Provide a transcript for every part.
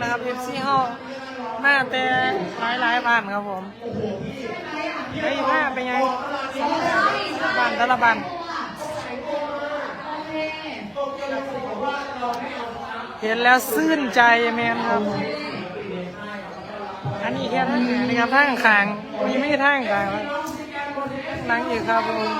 นะครับเอฟซีเฮามาแต่หลายหลายบ้านครับผมไอ้ผ้าเป็นไงบ้านแต่ละบ้านเห็นแล้วซื่นใจแมนครับ อันนี้แค่ทางหน้านะครับทางขางมีไม่ท่างขางแล้วนั่งอีกครับผม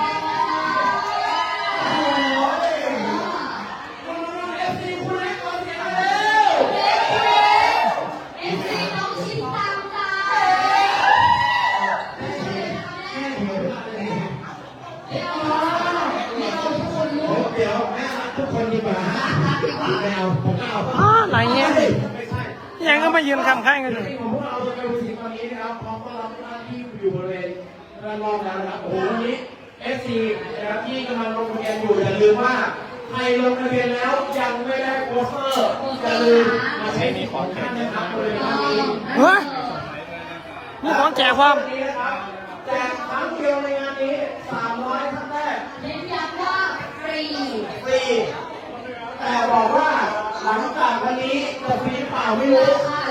ดีกว่าไม่เอาผมไม่เอาอ๋อไหนเงี้ยยังก็มายืนข้างกันอยู่ผมเอาจะไปทีตอนนี้นะครับพร้อมต้อนรับท่านที่อยู่บริเวณด้านนอกแล้วนะครับโอ้โหวันนี้ FC นะครับที่กำลังลงทะเบียนอยู่อย่าลืมว่าใครลงทะเบียนแล้วยังไม่ได้โปสเตอร์อย่าลืมมาใช้มีของท่านะครับบริเวณนี้เฮ้ยนี่ของแจกความแจกครั้งเดียวในงานนี้300ท่านแรก เน้นย้ำว่าฟรี ฟรี แต่บอกว่าหลังจากวันนี้จะฟรีหรือเปล่าไม่รู้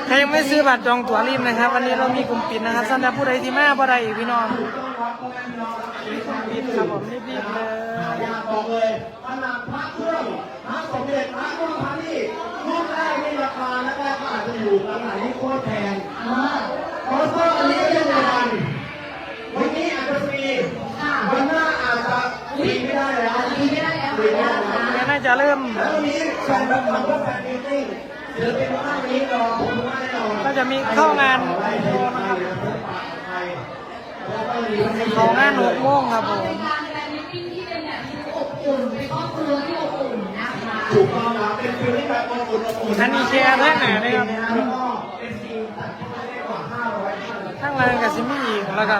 ใครยังไม่ซื้อบัตรจองตั๋วรีบนะครับ วันนี้เรามีกลุ่มปิดนะครับสำหรับผู้ใดที่มาบ่ได้อีกพี่น้องมีกลุ่มปิดครับผมรีบๆเลยอยากบอกเลยขนาดพระเครื่องพระสมเด็จพระรุ่นพระนี่รุ่นแรกนี่ราคาแรกๆก็อาจจะอยู่ราคาที่โคตรแพงเพราะว่าอันนี้ก็ยังไม่ทันวันนี้อาจจะฟรีวันหน้าอาจจะฟรีไม่ได้แล้วฟรีไม่ได้แล้ว ฟรีไม่ได้แล้วแม่น่าจะเริ่มแล้ววันนี้แฟนคลับก็แฟนมิตติ้งศิลปินท่านนี้รอผมมากแน่นอนก็จะมีเข้างานขอให้ดีนะครับแล้วก็มีให้เข้างานหกโมงครับผมเป็นการแฟนมิตติ้งที่เป็นแบบที่อบอุ่นเป็นครอบครัวที่อบอุ่นนะคะถูกต้องครับเป็นฟิลที่แบบอบอุ่นอบอุ่นอันนี้แชร์ท่างไหนเลยครับแล้วก็เป็นทีมตัดที่ได้กว่า500ท่านข้างล่างกับซิมีอีกแล้วก็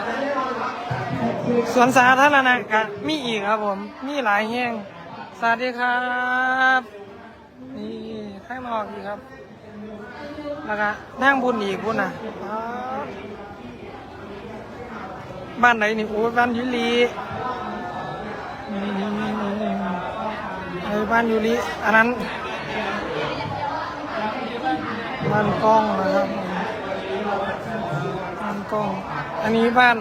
สวนสาธารณะกับมีอีกครับผม มีหลายแห่ง สวัสดีครับ นี่ข้างนอกอีครับแล้วก็นั่งบุญอีกบุญอะบ้านไหนนี่โอ้บ้านยุรีเออบ้านยุรีอันนั้นบ้านกล้องนะครับผมบ้านกล้อง อันนี้บ้าน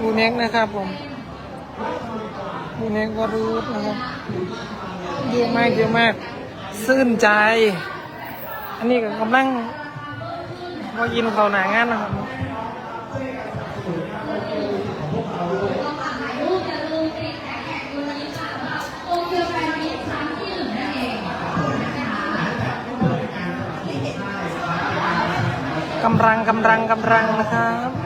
บูเน็กนะครับผม บูเนกรูดนะครับเยอะมากเยอะมากซื่นใจ อันนี้ก็กำลังว่ายินเขาหนางานนะครับกำลังกำลังกำลังนะครับ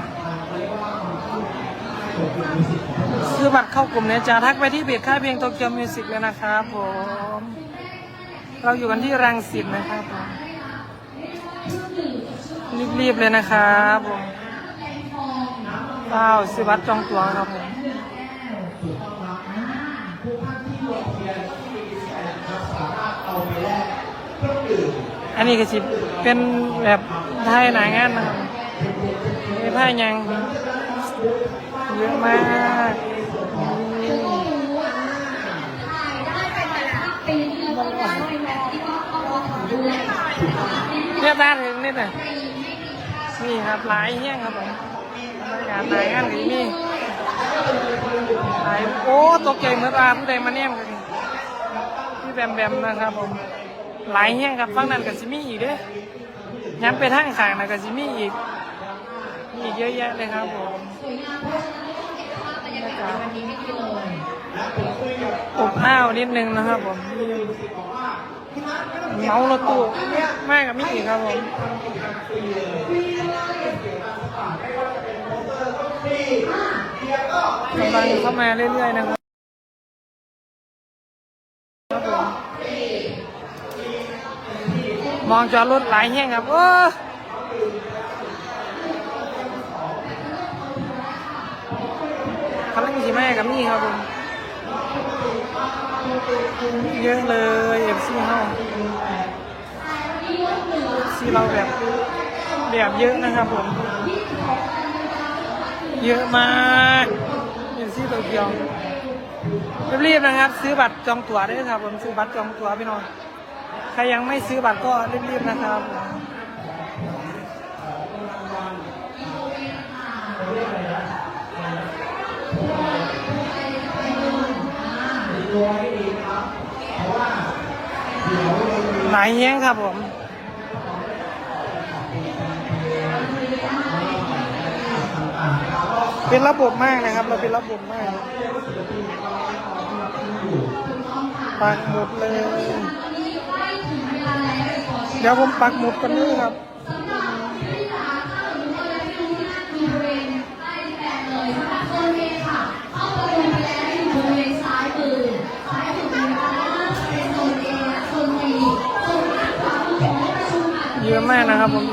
ซื้อบัตรเข้ากลุ่มเนี่ยจะทักไปที่เพจค่ายเพลงโตเกียวมิวสิกเลยนะครับผมเราอยู่กันที่รังสิตนะครับผมรีบๆเลยนะครับผมเป้าซื้อบัตรจองตัวครับผมอันนี้ก็สิเป็นแบบไทยหนางานนะครับมีผ้ายังเยอะมาก เนี่ยด้านถึงนิดหน่อยนี่ครับหลายแห้งครับผมบรรยากาศหลายงานก็มีหลายโอ้ตกใจเหมือนอาผู้ใดมาเนี่ยมกันนี่พี่แบมแบมนะครับผมหลายแห้งครับฟังนั้นกับซิมีอีกเด้อย้ำไปทางขางนะกับซิมีอีกมีอีกเยอะแยะเลยครับผมสวยงามเพราะฉะนั้นต้องเก็บภาพบรรยากาศในวันนี้ไม่ดีเลยอบอ้าวนิดนึงนะครับผม เมารถตู้มากกับมิอีกครับผมกำลังเข้ามาเรื่อยๆนะครับมองจอดรถหลายแห้งครับ โอ้กำลังสีแม่กับมี่ครับผม เยอะเลยเอฟซีเฮาซีเราแบบแบบเยอะนะครับผม เยอะมากเอฟซีโตเกียวรีบๆนะครับ ซื้อบัตรจองตั๋วได้ครับผมซื้อบัตรจองตั๋วพี่น้องใครยังไม่ซื้อบัตรก็รีบๆนะครับด้ หมายแย้งครับผมเป็นระบบมากนะครับ เราเป็นระบบมากปักหมุดเลย เดี๋ยวผมปักหมุดกันนี่ครับ ยอะมากนะครับผม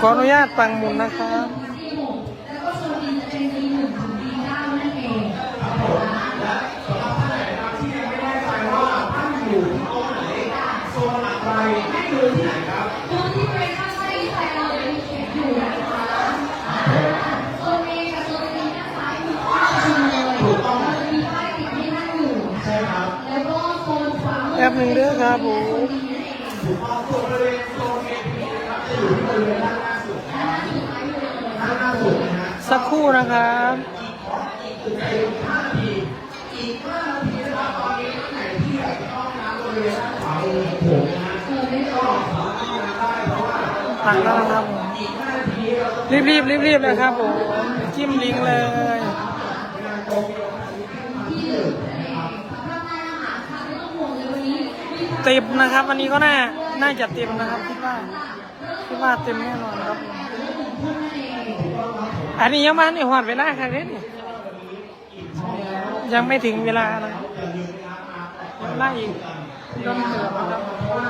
ขออนุญาตตังมุนนะครับ๊บหนึ่งเด้อครับผมสักครู่นะครับตักแล้วนะครับผมรีบรีบรีบรีบเลยครับผมจิ้มลิงเลย เต็มนะครับ วันนี้ก็น่าน่าจะเต็มนะครับคิดว่าคิดว่าเต็มแน่นอนครับ อันนี้ยังมาในหอดเวลาใครเล่นยังไม่ถึงเวลาเลยยังไล่อีกต้นเกือบนะครับพ่อแม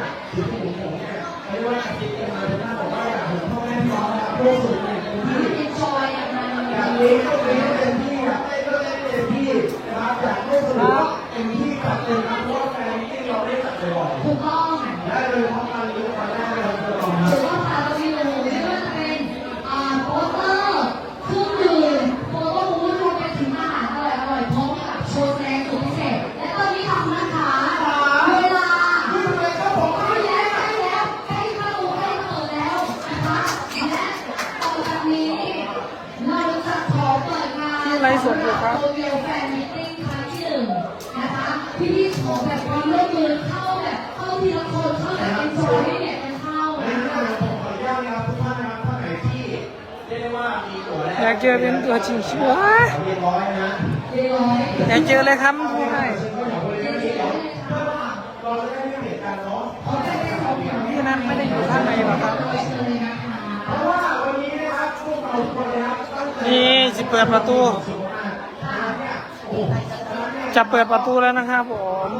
่ อยากเจอเป็นตัวจริงชัวอยากเจอเลยครับพูดให้ที่นั่นไม่ได้อยู่ข้างในหรอครับนี่จะเปิดประตู จะเปิดประตูแล้วนะครับผม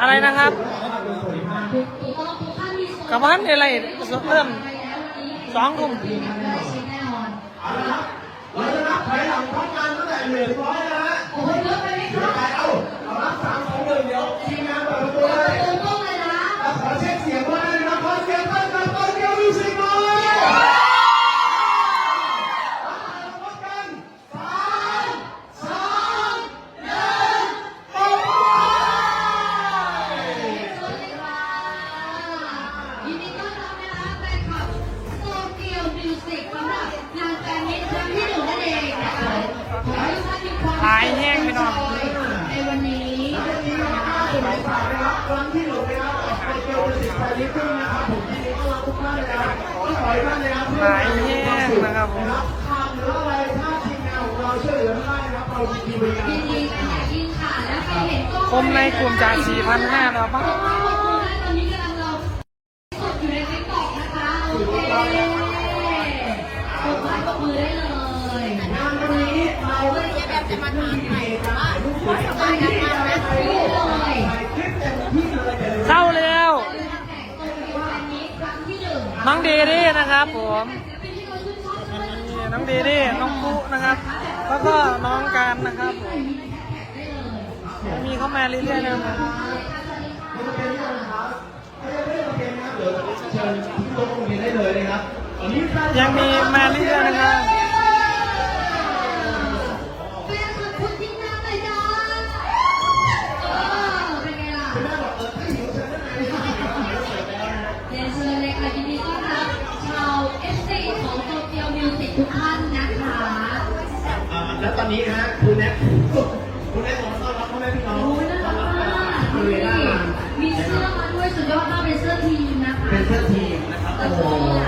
อะไรนะครับกับพันอะไรเริ่ม สองทุ่มเราจะนับถอยหลังพร้อมกันตั้งแต่หนึ่งร้อยนะฮะโอ้โหเยอะไปไหม มั่งหรืออะไรถ้มงนะครับเรายินดีบริปคะมในกลุ่มจาก4,500แล้วปะตอนนี้กำลังเราสดอยู่ในติ๊ตอกนะคะโอเคกดไลค์กดมืได้เลยงานวันนี้เราจะแบบจะมาทานไข่จ้าทุกคนจะมาทานนะพี่เลยเข้าเร็วมั่งดีดีนะครับผม ดเด้น้องปุ๊นะครับ แล้วก็น้องการนะครับมีเข้ามาเรื่อยๆนะครับยังมีมาเรื่อย คุณแน็กคุณแน็กขอต้อนรับพ่อแม่พี่น้องโอ้ยน่ารักมากเวณหน้างานมีเสื้อมาด้วยสุดยอดมากเป็นเสื้อทีมนะคะเป็นเสื้อทีมนะครับแล้วโอ้โห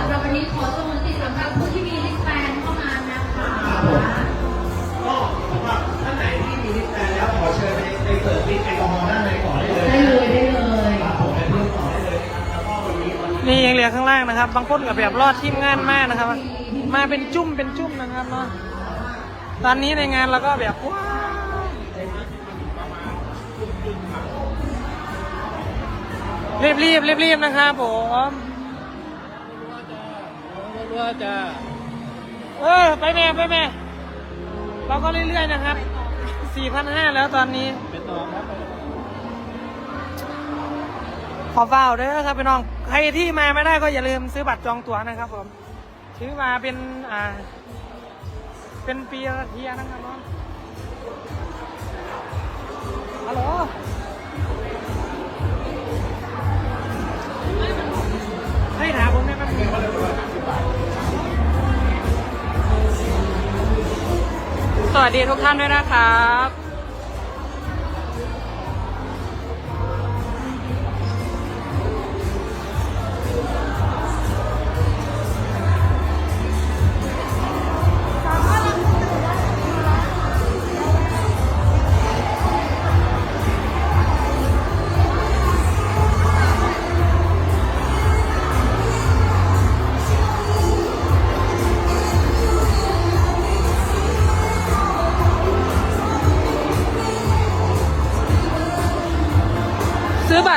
เราวันนี้ขอสมุนติดสำหรับผู้ที่มีลิสต์แฟนเข้ามานะคะก็สำหรับท่านไหนที่มีลิสต์แฟนแล้วขอเชิญไปไปเสิร์ฟลิสต์แอลกอฮอล์ด้านในก่อนได้เลยได้เลยได้เลยครับผมไปเพิ่มต่อได้เลยนะครับแล้วก็วันนี้นนี้นี่ยังเหลือข้างล่างนะครับ บางคนกับแบบรอดทีมงานมากนะครับ มาเป็นจุ่มเป็นจุ่มนะครับเนาะ ตอนนี้ในงานเราก็แบบว้าวรีบรีบรีบรีบๆนะครับผมรัวจะเออไปแม่ไปแม่เราก็เรื่อยๆนะครับ4,500แล้วตอนนี้ขอเฝ้าด้วยครับพี่น้อง ใครที่มาไม่ได้ก็อย่าลืมซื้อบัตรจองตั๋วนะครับผมซื้อมาเป็นอ่า เป็นปีละเทียนะครับน้องฮัลโหลให้ถามผมได้ไหมสวัสดีทุกท่านด้วยนะครับ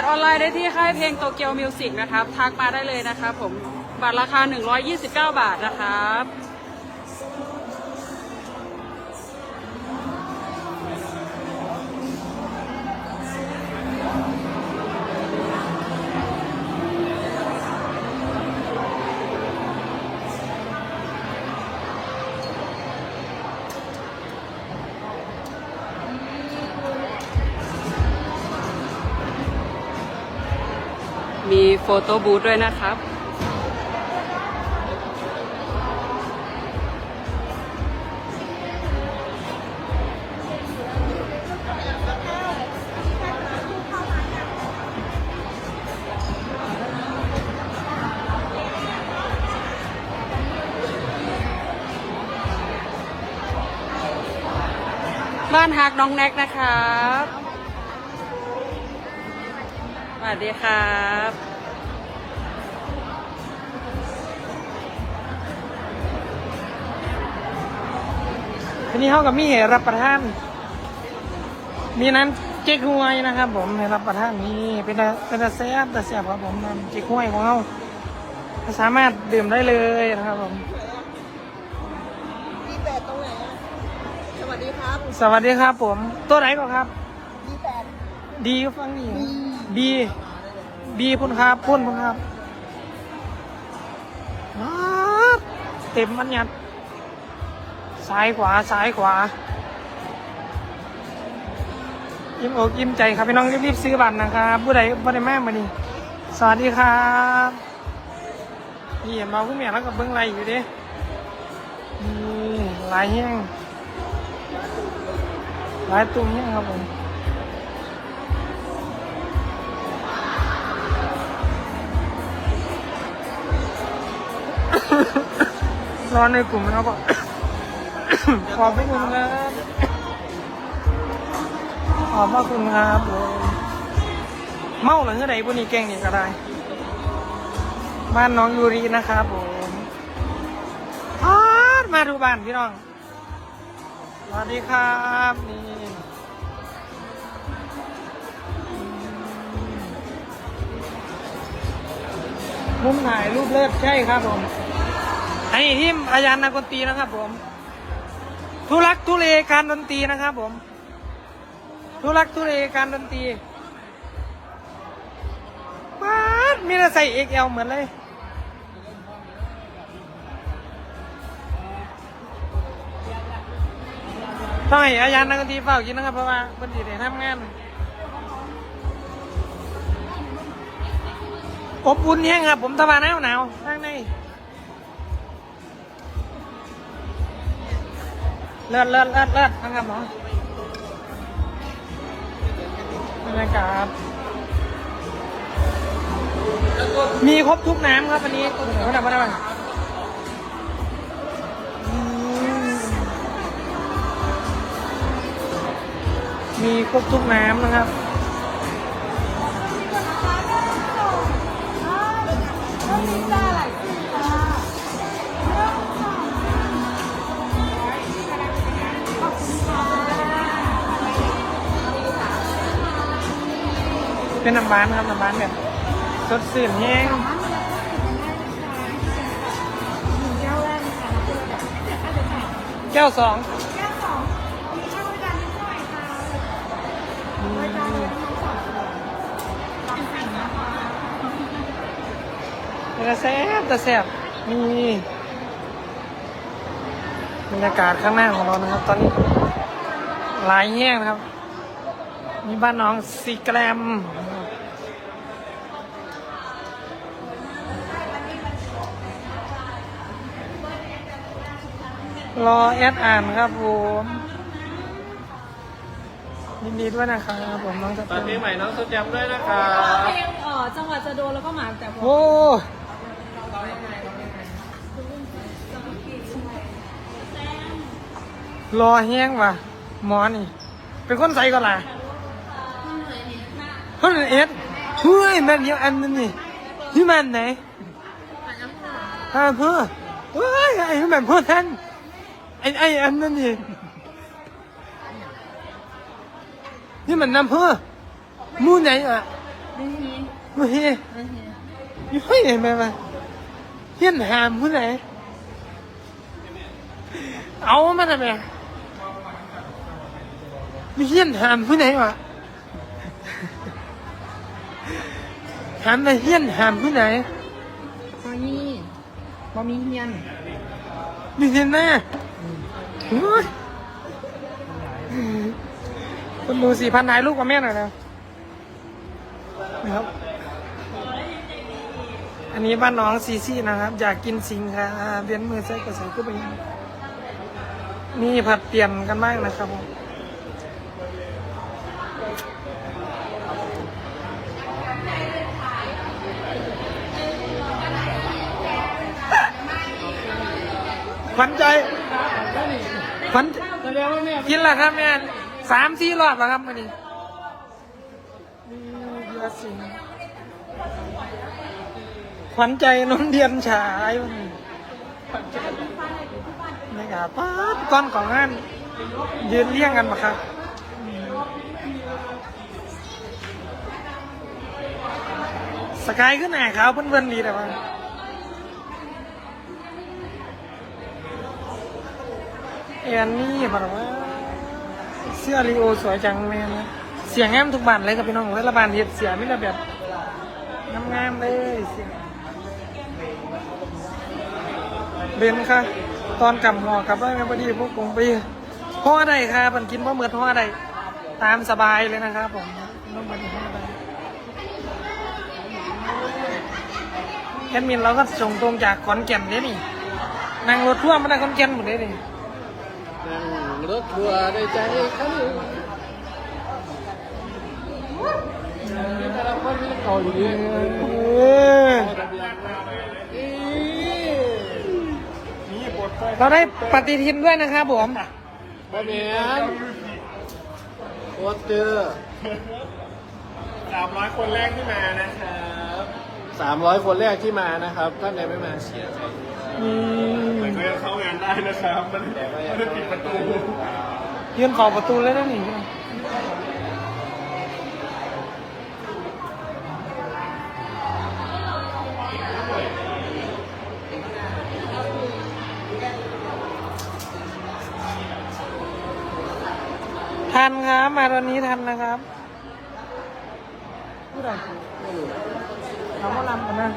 อออนไลน์ได้ที่ค่ายเพลงโตเกียวมิวสิกนะครับ ทักมาได้เลยนะครับผมบัตรราคา 129 บาทนะครับ มีโฟโต้บูธด้วยนะครับ บ้านฮักน้องแน็กนะครับ วัสดีครับทีนี้เขากับมีเหรับประทาน มีนั้นเจ๊กฮวยนะครับ ผมให้รับประทานนี่เป็นตาเป็นตาแซ่บตาแซ่บครับผมน้ำเจ๊กฮวยของเขาสามารถดื่มได้เลยนะครับผมดีแปดตรงไหนอะสวัสดีครับ สวัสดีครับผม ตัวไหนก่อนครับดีแปดดีก็ฟังนี่ บีบีพุ่นครับพุ่นพุ่นครับมาเต็มมันยัดซ้ายขวาซ้ายขวายิ้มอกยิ้มใจครับพี่น้องรีบๆซื้อบัตรนะครับผู้ใดผู้ใดแม่มานี่สวัสดีครับนี่เห็นมาผู้เมียแล้วกับเบิ้งไรอยู่ดิมีลายแห้งลายตุ้มแห้งครับผม ร้อนในกลุ่มนะครับขอบคุณครับขอบพระคุณครับผมเมาหรือไงพวกนี้เก่งนี่ก็ได้ บ้านน้องยูรีนะครับผมมาดูบ้านพี่น้องสวัสดีครับนี่ มุมถ่ายรูปเลิศใช่ครับผม อันนี้ทีมอาจารย์นักดนตรีนะครับผม ทุลักทุเลการดนตรีนะครับผม ทุลักทุเลการดนตรีป๊าดมีแต่ใส่ XL เหมือนเลยต้องให้อาจารย์นักดนตรีเฝ้ากินนะครับเพราะว่าเพิ่นสิได้ทำงาน อบอุ่นแห้งครับ ผมตะวันหนาวหนาวข้างในเลิศเลิศเลิศเลิศนะครับเนาะบรรยากาศมีครบทุกน้ำครับวันนี้เขาทำมาได้ไหมอืมมีครบทุกน้ำนะครับ เป็นน้ำบ้านครับน้ำบ้านแบบสดสื่นแห้งแก้วสอง แต่แซ่บแต่แซ่บมีบรรยากาศข้างหน้าของเรานะครับ ตอนนี้หลายแห้งนะครับ มีบ้านน้องสีแกรมรอแอดอ่านครับผมยินดีด้วยนะครับผมน้องจะตอนนี้ใหม่น้องสุดจำด้วยนะครับเพลงเอ่อจังหวัดจะโดนแล้วก็หมาแต่พอโอ้ รอแห้งว่ะหมอนี่ เป็นคนใส่ก็ล่ะคนเอ็ดเฮ้ยแม่นเดียวอันนั้นนี่ที่มันไหนอ่าเพื่อเฮ้ยไอ้แม่นเพื่อท่านไอ้ไอ้อันนั้นนี่นี่มันน้ำเพื่อมูไหนอะมูเฮอยู่ให้ไหนมามาเฮียนหามผู้ไหนเอามาทำไม มีเฮียนหามผู้ไหนวะหามมาเฮียนหามผู้ไหนตอนนี้บอมีเฮียน มีเฮียนหน้าโอ้ยคุณดูสี่พันนายลูกกับแม่หน่อยนะนะครับ อันนี้บ้านน้องซีซี่นะครับ อยากกินสิงค่ะเบียนมือใส่กระใส่ก็ไปนี่ผัดเปลี่ยนกันมากนะครับผม ขวัญใจขวัญกินล้วครับแม่สามสี่รอบแล้วครับวันนี้เยร์สิขวัญใจน้องเดียนฉายวันนี้นี่ครับป๊าดก้อนของงานยืนเลี้ยงกันมาครับสกายขึ้นไหนาขาวเพื่อนๆดีแต่ว่า เอ็นนี่แบบว่า เสื้อรีโอสวยจังแม่นะเสียงงามทุกบานเลยครับพี่น้องรัฐบาลเฮ็ดเสียไม่ระแบบงามๆเลยเสียงเบนค่ะ ตอนกำหอกับว่าพอดีพวกผมไปห่อใดค่ะมันกินเพราะเมือห่อใดตามสบายเลยนะครับผมต้องมาห่อใดแอดมินเราก็ส่งตรงจากขอนแก่นเนี่ยนี่นั่งรถทั่วร์มาได้ขอนแก่นหมดเลยนี่ นั่งรถทัวร์ได้ใจคันหนึ่งแต่ละคนนี่เก่าอยู่ดีเออเราได้ปฏิทินด้วยนะครับผมบะเมียนโคตรเจอสามร้อยคนแรกที่มานะครับสามร้อยคนแรกที่มานะครับ ท่านใดไม่มาเสียใจอืม แต่ก็ยังเข้างานได้นะครับมันไม่ได้ปิดประตูยืนขอบประตูเลยนะนี่ทันครับมาตอนนี้ทันนะครับพูดอะไรเราก็ลำกันนะ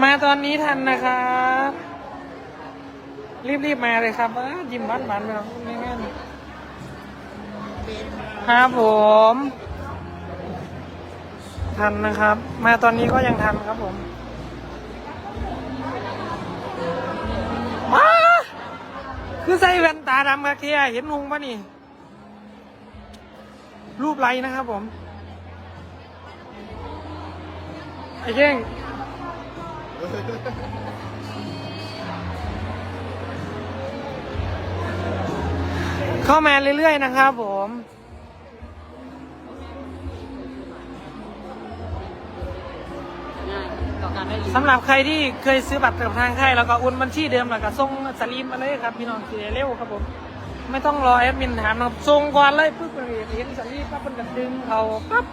มาตอนนี้ทันนะครับรีบๆมาเลยครับอ้ายิ้มบ้านๆไปแล้วง่ายๆครับผม ทันนะครับ มาตอนนี้ก็ยังทันครับผมมาคือใส่แว่นตาดำกะเทียเห็นนุงปะนี่ รูปไรนะครับผมไอ้เก่ง เข้ามาเรื่อยๆ นะครับผม ง่ายต่อการได้ลิ้นสำหรับใครที่เคยซื้อบัตรกับทางค่ายแล้วก็โอนบัญชีเดิมแล้วก็ส่งสลิปมาเลยครับพี่น้องสีเร็วครับผม ไม่ต้องรอแอดมินถามนะครับส่งก่อนเลยปุ๊บมันเห็นสลิปปั๊บมันก็ดึงเขาปั๊บ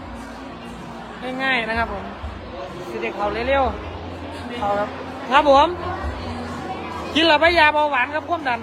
ง่ายๆนะครับผมสิเด็กเขาเร็วๆเขา ครับครับผม กินแล้วไปยาเบาหวานครับความดัน